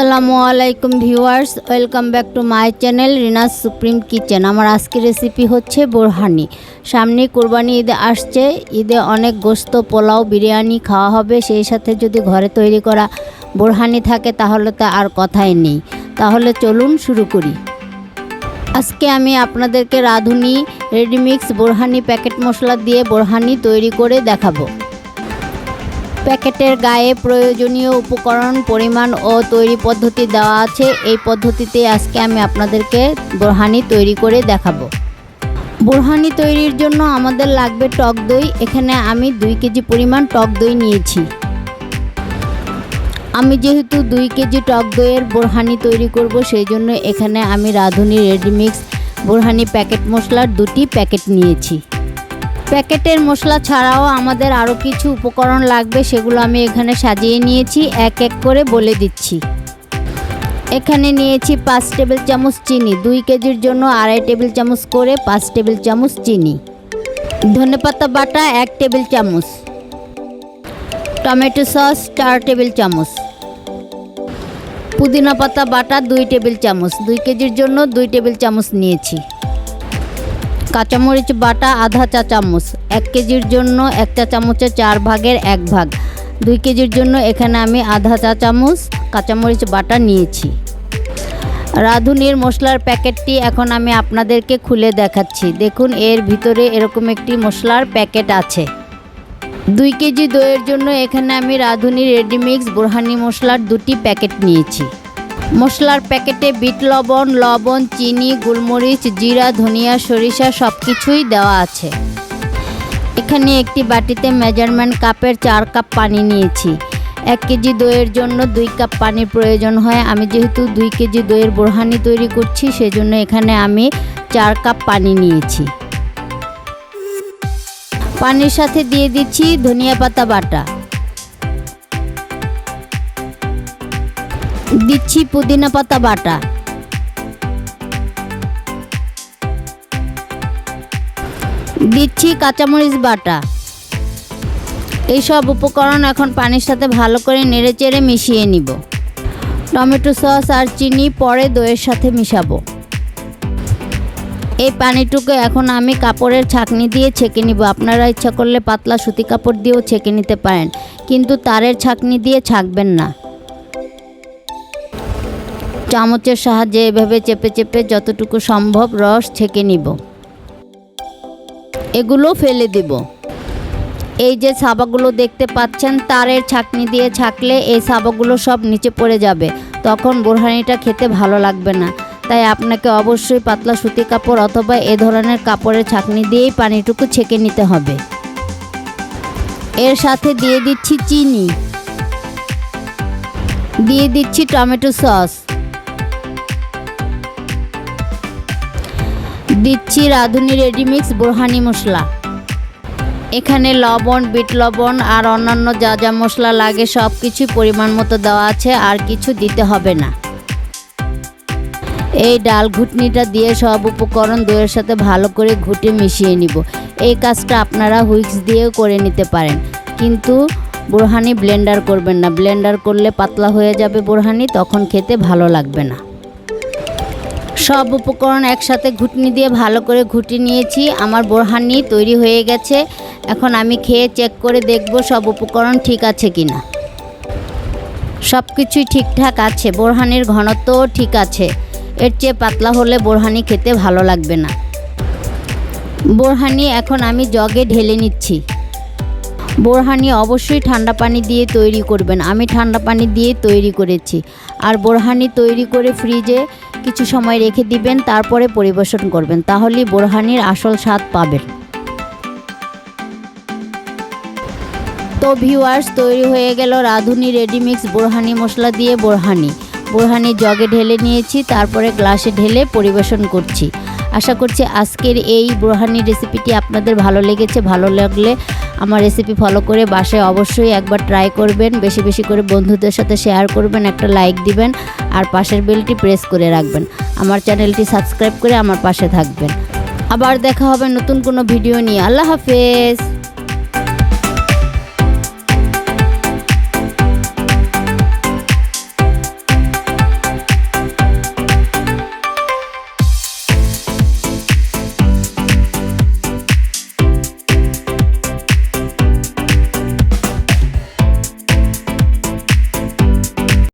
আসসালামু আলাইকুম viewers, welcome back to my channel Rina's supreme kitchen. আমার আজকের রেসিপি হচ্ছে বোরহানি। সামনে কোরবানি ঈদে আসছে, ঈদে অনেক গোস্ত, পোলাও, বিরিয়ানি খাওয়া হবে। সেই সাথে যদি ঘরে তৈরি করা বোরহানি থাকে, তাহলে তো আর কথাই নেই। তাহলে চলুন শুরু করি। আজকে আমি আপনাদেরকে রাঁধুনি রেডিমিক্স বোরহানি প্যাকেট মশলা দিয়ে বোরহানি তৈরি করে দেখাবো। প্যাকেটের গায়ে প্রয়োজনীয় উপকরণ, পরিমাণ ও তৈরি পদ্ধতি দেওয়া আছে। এই পদ্ধতিতে আজকে আমি আপনাদেরকে বোরহানি তৈরি করে দেখাবো। বোরহানি তৈরির জন্য আমাদের লাগবে টক দই। এখানে আমি দুই কেজি পরিমাণ টক দই নিয়েছি। আমি যেহেতু দুই কেজি টক দইয়ের বোরহানি তৈরি করব, সেই জন্য এখানে আমি রাঁধুনি রেডিমিক্স বোরহানি প্যাকেট মশলার দুটি প্যাকেট নিয়েছি। প্যাকেটের মশলা ছাড়াও আমাদের আরও কিছু উপকরণ লাগবে, সেগুলো আমি এখানে সাজিয়ে নিয়েছি, এক এক করে বলে দিচ্ছি। এখানে নিয়েছি পাঁচ টেবিল চামচ চিনি, দুই কেজির জন্য আড়াই টেবিল চামচ করে পাঁচ টেবিল চামচ চিনি। ধনেপাতা বাটা এক টেবিল চামচ। টমেটো সস চার টেবিল চামচ। পুদিনা পাতা বাটা দুই টেবিল চামচ, দুই কেজির জন্য দুই টেবিল চামচ নিয়েছি। কাঁচামরিচ, বাটা, আধা চা চামচ। এক কেজির জন্য এক চা চামচের চার ভাগের এক ভাগ। দুই কেজির জন্য এখানে আমি আধা চা চামচ কাঁচামরিচ, বাটা নিয়েছি। রাঁধুনির মশলার প্যাকেটটি এখন আমি আপনাদেরকে খুলে দেখাচ্ছি। দেখুন, এর ভিতরে এরকম একটি মশলার প্যাকেট আছে। দুই কেজি দইয়ের জন্য এখানে আমি রাঁধুনি রেডিমিক্স, বোরহানি মশলার দুটি প্যাকেট নিয়েছি। মশলার প্যাকেটে বিট লবণ লবণ, চিনি, গোলমরিচ, জিরা, ধনিয়া, সরিষা সব কিছুই দেওয়া আছে। এখানে একটি বাটিতে মেজারমেন্ট কাপের চার কাপ পানি নিয়েছি। এক কেজি দইয়ের জন্য দুই কাপ পানির প্রয়োজন হয়। আমি যেহেতু দুই কেজি দইয়ের বোরহানি তৈরি করছি, সেজন্য এখানে আমি চার কাপ পানি নিয়েছি। পানির সাথে দিয়ে দিচ্ছি ধনিয়া পাতা বাটা। দিচ্ছি পুদিনা পাতা বাটা। দিচ্ছি কাঁচামরিচ বাটা। এইসব উপকরণ এখন পানির সাথে ভালো করে নেড়ে চেড়ে মিশিয়ে নিব। টমেটো সস আর চিনি পরে দইয়ের সাথে মিশাবো। এই পানিটুকু এখন আমি কাপড়ের ছাকনি দিয়ে ছেঁকে নিব। আপনারা ইচ্ছা করলে পাতলা সুতি কাপড় দিয়েও ছেঁকে নিতে পারেন, কিন্তু তারের ছাকনি দিয়ে ছাকবেন না। চামচের সাহায্যে এভাবে চেপে চেপে যতটুকু সম্ভব রস ছেঁকে নিব। এগুলো ফেলে দিব। এই যে সাবাগুলো দেখতে পাচ্ছেন, তারের ছাকনি দিয়ে ছাকলে এই সাবাগুলো সব নিচে পড়ে যাবে। তখন বোরহানিটা খেতে ভালো লাগবে না। তাই আপনাকে অবশ্যই পাতলা সুতি কাপড় অথবা এ ধরনের কাপড়ের ছাকনি দিয়েই পানিটুকু ছেঁকে নিতে হবে। এর সাথে দিয়ে দিচ্ছি চিনি। দিয়ে দিচ্ছি টমেটো সস। দিচ্ছি রাঁধুনি রেডিমিক্স বোরহানি মশলা। এখানে লবণ, বিট লবণ আর অন্যান্য যা যা মশলা লাগে সব কিছু পরিমাণ মতো দেওয়া আছে, আর কিছু দিতে হবে না। এই ডাল ঘুটনিটা দিয়ে সব উপকরণ দইয়ের সাথে ভালো করে ঘুটে মিশিয়ে নিব। এই কাজটা আপনারা হুইক্স দিয়েও করে নিতে পারেন। কিন্তু বোরহানি ব্লেন্ডার করবেন না। ব্লেন্ডার করলে পাতলা হয়ে যাবে বোরহানি, তখন খেতে ভালো লাগবে না। সব উপকরণ একসাথে ঘুটনি দিয়ে ভালো করে ঘুটি নিয়েছি। আমার বোরহানি তৈরি হয়ে গেছে। এখন আমি খেয়ে চেক করে দেখব সব উপকরণ ঠিক আছে কি না সব কিছুই ঠিকঠাক আছে। বোরহানির ঘনত্বও ঠিক আছে। এর চেয়ে পাতলা হলে বোরহানি খেতে ভালো লাগবে না। বোরহানি এখন আমি জগে ঢেলে নিচ্ছি। বোরহানি অবশ্যই ঠান্ডা পানি দিয়ে তৈরি করবেন। আমি ঠান্ডা পানি দিয়ে তৈরি করেছি। আর বোরহানি তৈরি করে ফ্রিজে কিছু সময় রেখে দিবেন, তারপরে পরিবেশন করবেন। তাহলেই বোরহানির আসল স্বাদ পাবেন। তো ভিউয়ার্স তৈরি হয়ে গেল রাঁধুনি রেডিমিক্স বোরহানি মশলা দিয়ে বোরহানি বোরহানি জগে ঢেলে নিয়েছি, তারপরে গ্লাসে ঢেলে পরিবেশন করছি। আশা করছি আজকের এই বোরহানি রেসিপিটি আপনাদের ভালো লেগেছে, ভালো লাগলে আমার রেসিপি ফলো করে বাসায় অবশ্যই একবার ট্রাই করবেন, বেশি বেশি করে বন্ধুদের সাথে শেয়ার করবেন, একটা লাইক দিবেন, আর পাশের বেলটি প্রেস করে রাখবেন। আমার চ্যানেলটি সাবস্ক্রাইব করে আমার পাশে থাকবেন। আবার দেখা হবে নতুন কোনো ভিডিও নিয়ে। আল্লাহ হাফেজ!